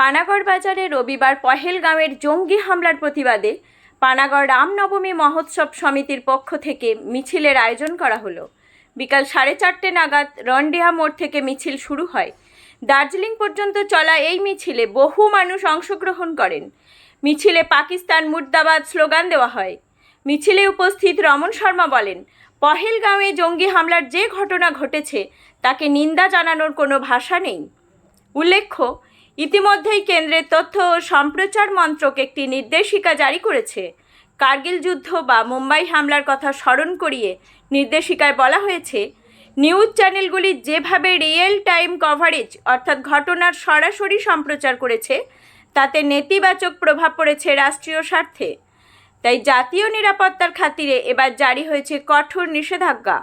পানাগড় বাজারে রবিবার পহেলগাঁওয়ের জঙ্গি হামলার প্রতিবাদে পানাগড় রামনবমী মহোৎসব সমিতির পক্ষ থেকে মিছিলের আয়োজন করা হলো। বিকাল সাড়ে চারটে নাগাদ রন্ডিহা মোড় থেকে মিছিল শুরু হয়। দার্জিলিং পর্যন্ত চলা এই মিছিলে বহু মানুষ অংশগ্রহণ করেন। মিছিলে পাকিস্তান মুর্দাবাদ স্লোগান দেওয়া হয়। মিছিলে উপস্থিত রমন শর্মা বলেন পহেলগাঁওয়ে জঙ্গি হামলার যে ঘটনা ঘটেছে তাকে নিন্দা জানানোর কোনো ভাষা নেই। উল্লেখ্য ইতিমধ্যেই কেন্দ্রের তথ্য ও সম্প্রচার মন্ত্রক একটি নির্দেশিকা জারি করেছে। কার্গিল যুদ্ধ বা মুম্বাই হামলার কথা স্মরণ করিয়ে নির্দেশিকায় বলা হয়েছে, নিউজ চ্যানেলগুলি যেভাবে রিয়েল টাইম কভারেজ অর্থাৎ ঘটনার সরাসরি সম্প্রচার করেছে, তাতে নেতিবাচক প্রভাব পড়েছে রাষ্ট্রীয় স্বার্থে। তাই জাতীয় নিরাপত্তার খাতিরে এবার জারি হয়েছে কঠোর নিষেধাজ্ঞা।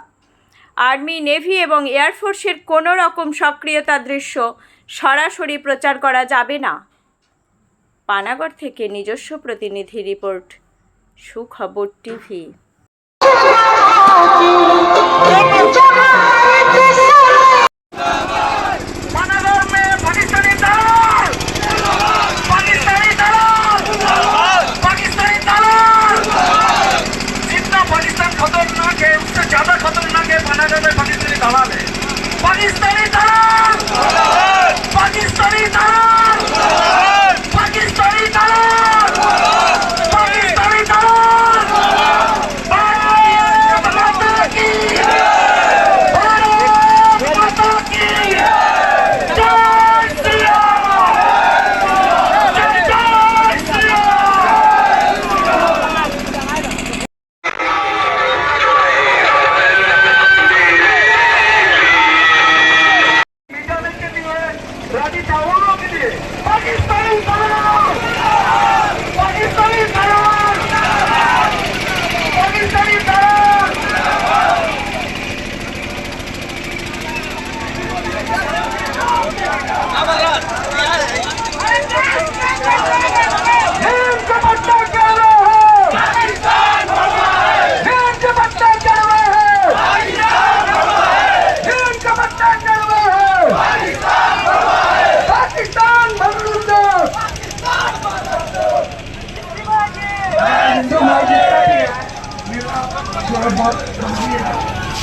আর্মি, নেভি এবং এয়ারফোর্সের কোনো রকম সক্রিয়তা দৃশ্য সরাসরি প্রচার করা যাবে না। পানাগড় থেকে নিজস্ব প্রতিনিধি report, Sukhobor TV. 到那里 Amarrar! Drive up from here.